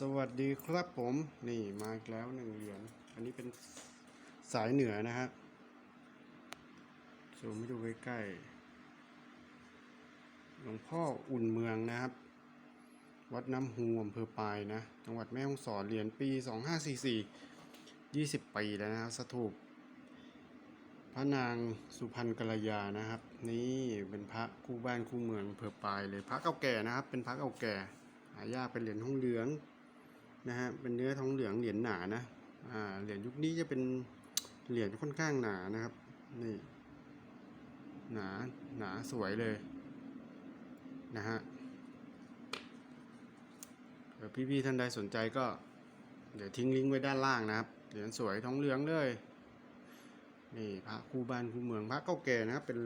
สวัสดีครับผม นี่มาแล้วหนึ่งเหรียญ อันนี้เป็นสายเหนือนะฮะซูมให้ดูใกล้ๆ หลวงพ่ออุ่นเมืองนะครับ วัดน้ำฮูอำเภอปายนะ จังหวัดแม่ฮ่องสอนเหรียญปี 2544 20 ปีแล้วนะครับสถูปพระนางสุพรรณกัลยานะครับ นี่เป็นพระคู่บ้านคู่เมืองอำเภอปายเลย พระเก่าแก่นะครับ เป็นพระเก่าแก่หายากเป็นเหรียญทองเหลือง นะฮะเป็นเนื้อทองเหลืองเหรียญหนานะอ่าเหรียญยุคนี้จะเป็นเหรียญค่อนข้างหนานะครับนี่หนาหนาสวยเลยนะฮะพี่ๆท่านใดสนใจก็ เดี๋ยวทิ้งลิงก์ไว้ด้านล่างนะครับเหรียญสวยทองเหลืองเลยนี่พระคู่บ้านคู่เมืองพระเก่าแก่นะครับเป็น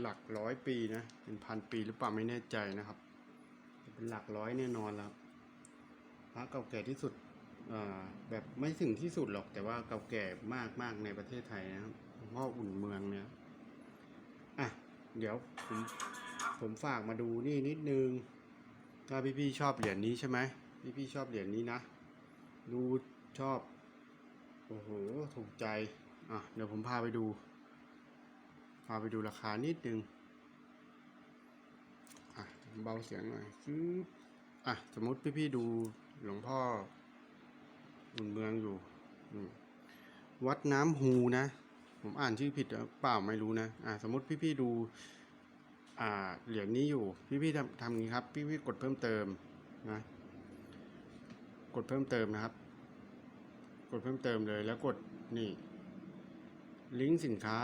หลักร้อยปีนะเป็นพันปีหรือเปล่าไม่แน่ใจนะครับ เป็นหลักร้อยแน่นอนแล้ว พระเก่าแก่ที่สุดอ่าแบบไม่ถึงที่สุดหรอกแต่ว่าเก่าแก่มากมากในประเทศไทยนะครับพ่ออุ่นเมืองเนี่ยอะเดี๋ยวผมผมฝากมาดูนี่นิดนึง ถ้าพี่ๆชอบเหรียญนี้ใช่ไหมพี่ๆชอบเหรียญนี้นะ ดูชอบ โอ้โห ถูกใจ อะ เดี๋ยวผมพาไปดู พาไปดูราคานิดนึง อะ เบาเสียงหน่อยคืออะ สมมติพี่ๆดู หลวงพ่อบุญเมืองอยู่ วัดน้ำฮูนะ ผมอ่านชื่อผิดเปล่าไม่รู้นะ อะสมมติพี่ๆดู อ่า เหรียญนี้อยู่ พี่ๆทำทำงี้ครับ พี่ๆกดเพิ่มเติมนะ กดเพิ่มเติมนะครับ กดเพิ่มเติมเลย แล้วกดนี่ ลิงก์สินค้า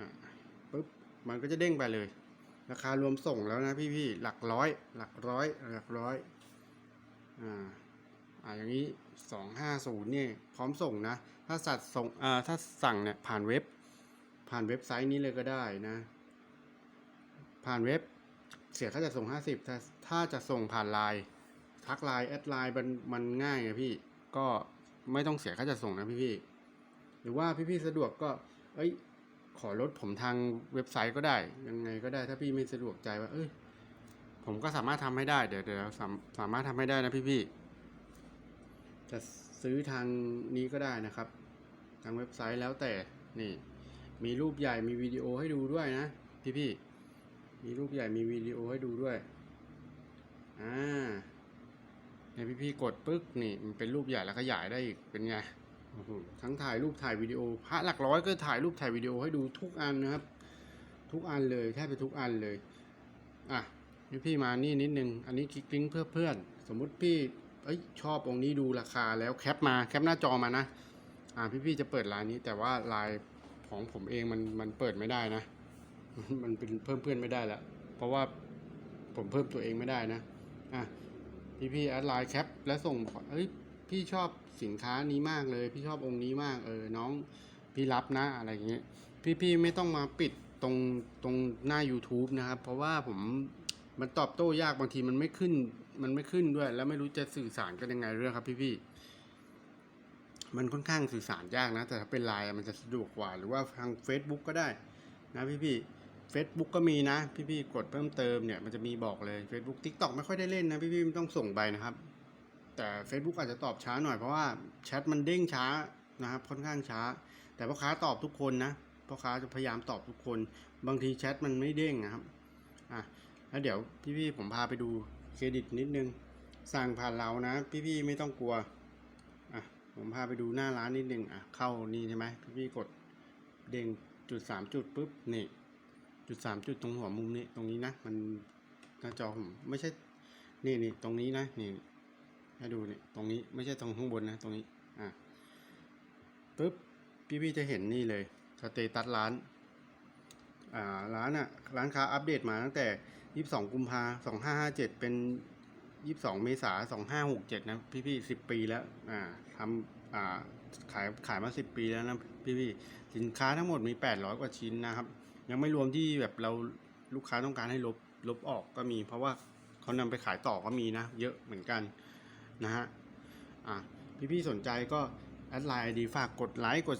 นะปุ๊บ มันก็จะเด้งไปเลย ราคารวมส่งแล้วนะพี่พี่ๆหลักร้อย หลักร้อย หลักร้อย อ่าอ่าอย่างนี้สองห้าศูนย์เนี่ยพร้อมส่งนะ ถ้าสัตว์ส่งอ่าถ้าสั่งเนี่ยผ่านเว็บ ผ่านเว็บไซต์นี้เลยก็ได้นะ ผ่านเว็บเสียค่าจัดส่งห้าสิบถ้าถ้าจะส่งผ่านไลน์ทักไลน์แอดไลน์มันมันง่ายไงพี่ก็ไม่ต้องเสียค่าจัดส่งนะพี่พี่ๆหรือว่าพี่พี่ๆสะดวกก็ เอ้ย ขอลดผมทางเว็บไซต์ก็ได้ ยังไงก็ได้ถ้าพี่ไม่สะดวกใจว่า เอ้ย ผมก็สามารถทำให้ได้เดี๋ยวเดี๋ยวสามสามารถทำให้ได้นะพี่พี่จะซื้อทางนี้ก็ได้นะครับ ทางเว็บไซต์แล้วแต่นี่ มีรูปใหญ่มีวิดีโอให้ดูด้วยนะพี่พี่มีรูปใหญ่มีวิดีโอให้ดูด้วยอ่าเนี่ยพี่พี่กดปึ๊กนี่มันเป็นรูปใหญ่แล้วขยายได้อีกเป็นไงทั้งถ่ายรูปถ่ายวิดีโอพระหลักร้อยก็ถ่ายรูปถ่ายวิดีโอให้ดูทุกอันนะครับ ทุกอันเลยแทบจะทุกอันเลยอะ นี่พี่มานี่นิดนึง อันนี้คลิกลิงก์เพื่อเพื่อน สมมุติพี่เอ้ยชอบองค์นี้ดูราคาแล้วแคปมาแคปหน้าจอมานะ อ่าพี่พี่ๆจะเปิดลน์นี้ แต่ว่าลน์ของผมเองมันมันเปิดไม่ได้นะ มันเป็นเพิ่มเพื่อนไม่ได้ละเพราะว่าผมเพิ่มตัวเองไม่ได้นะ อะพี่พี่ๆแอดไลน์แคปแล้วส่งบอกเอ้ยพี่ชอบสินค้านี้มากเลย พี่ชอบองค์นี้มากเออน้องพี่รับนะอะไรอย่างเงี้ยพี่พี่ไม่ต้องมาปิดตรงตรงหน้า YouTube นะครับ เพราะว่าผม มันตอบโต้ยากบางทีมันไม่ขึ้น มันไม่ขึ้นด้วย แล้วไม่รู้จะสื่อสารกันยังไงเรื่องครับพี่พี่มันค่อนข้างสื่อสารยากนะ แต่ถ้าเป็นไลน์มันจะสะดวกกว่า หรือว่าทาง Facebook ก็ได้นะพี่พี่ Facebook ก็มีนะ พี่พี่กดเพิ่มเติมเนี่ยมันจะมีบอกเลย Facebook TikTok ไม่ค่อยได้เล่นนะพี่พี่ต้องส่งไปนะครับ แต่ Facebook อาจจะตอบช้าหน่อยเพราะว่าแชทมันเด้งช้านะครับค่อนข้างช้า แต่พ่อค้าตอบทุกคนนะพ่อค้าจะพยายามตอบทุกคน บางทีแชทมันไม่เด้งนะครับอะ แล้วเดี๋ยวพี่ๆผมพาไปดูเครดิตนิดนึง สั่งผ่านเรานะ พี่ๆไม่ต้องกลัว อะ ผมพาไปดูหน้าร้านนิดนึง อะ เข้านี่ใช่ไหมพี่ๆกดเด้งจุดสามจุดปุ๊บนี่จุดสามจุดตรงหัวมุมนี้ตรงนี้นะ มันหน้าจอผมไม่ใช่ นี่นี่ตรงนี้นะนี่ให้ดูนี่ตรงนี้ไม่ใช่ตรงข้างบนนะตรงนี้อะปุ๊บพี่ๆจะเห็นนี่เลยสเตตัสร้านอ่าร้านอะร้านค้าอัปเดตมาตั้งแต่ 22กุมภา2557เจ็ดเป็น22เมษา2567นะพี่ๆ10ปีแล้วอ่าทำอ่าขายขายมา10ปีแล้วนะพี่ๆสินค้าทั้งหมดมี800กว่าชิ้นนะครับ ยังไม่รวมที่แบบเราลูกค้าต้องการให้ลบลบออกก็มี เพราะว่าเขานำไปขายต่อก็มีนะ เยอะเหมือนกันนะฮะอะพี่ๆสนใจก็แอดไลน์ดีฝากกดไลค์กด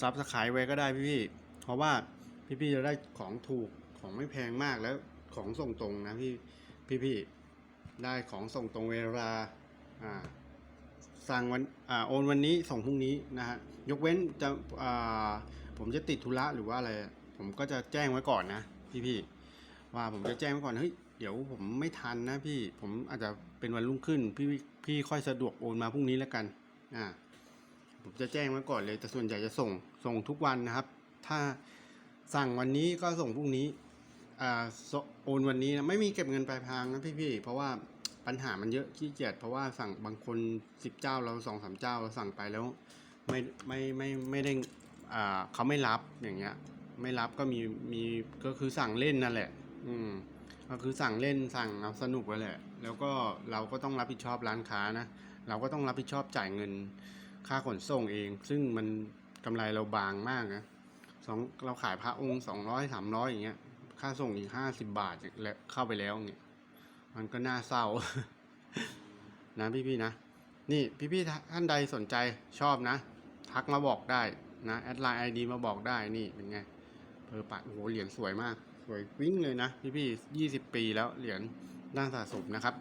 ซับสไครต์ไว้ก็ได้พี่ๆเพราะว่าพี่ๆจะได้ของถูกของไม่แพงมากแล้ว ของส่งตรงนะพี่พี่ๆได้ของส่งตรงเวลาสั่งวันอ่าโอนวันนี้ส่งพรุ่งนี้นะฮะยกเว้นจะอ่าผมจะติดธุระหรือว่าอะไร ผมก็จะแจ้งไว้ก่อนนะพี่พี่ว่าผมจะแจ้งไว้ก่อนเฮ้ยเดี๋ยวผมไม่ทันนะพี่ผมอาจจะเป็นวันรุ่งขึ้น พี่พี่ค่อยสะดวกโอนมาพรุ่งนี้แล้วกันอ่าผมจะแจ้งไว้ก่อนเลยแต่ส่วนใหญ่จะส่งส่งทุกวันนะครับ ถ้าสั่งวันนี้ก็ส่งพรุ่งนี้ โซโอนวันนี้นะไม่มีเก็บเงินปลายทางนะพี่ๆเพราะว่าปัญหามันเยอะขี้เกียจเพราะว่าสั่งบางคนสิบเจ้าเราสองสามเจ้าเราสั่งไปแล้ว ไม่ไม่ไม่ไม่ได้อ่าเขาไม่รับอย่างเงี้ย ไม่รับก็มีมีก็คือสั่งเล่นนั่นแหละ อืมก็คือสั่งเล่นสั่งเอาสนุกไปแหละ แล้วก็เราก็ต้องรับผิดชอบร้านค้านะเราก็ต้องรับผิดชอบจ่ายเงินค่าขนส่งเอง ซึ่งมันกำไรเราบางมากนะสองเราขายพระองค์สองร้อยสามร้อยอย่างเงี้ย ค่าส่งอีกห้าสิบบาทแล้วเข้าไปแล้วเนี่ย มันก็น่าเศร้า นะพี่ๆนะ นี่พี่ๆท่านใดสนใจชอบนะ ทักมาบอกได้นะแอดไลน์ไอดีมาบอกได้นี่เป็นไงเพอปัดโอ้โหเหรียญสวยมาก สวยวิ่งเลยนะ พี่ๆยี่สิบปีแล้วเหรียญด้านสะสมนะครับ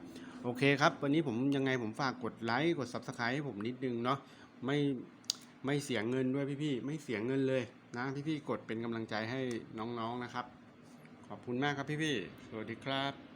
โอเคครับ วันนี้ผมยังไงผมฝากกดไลค์กด subscribe ให้ผมนิดนึงเนาะไม่ไม่เสียเงินด้วยพี่ๆไม่เสียเงินเลยนะพี่ๆกดเป็นกำลังใจให้น้องๆนะครับ ขอบคุณมากครับพี่ๆ สวัสดีครับ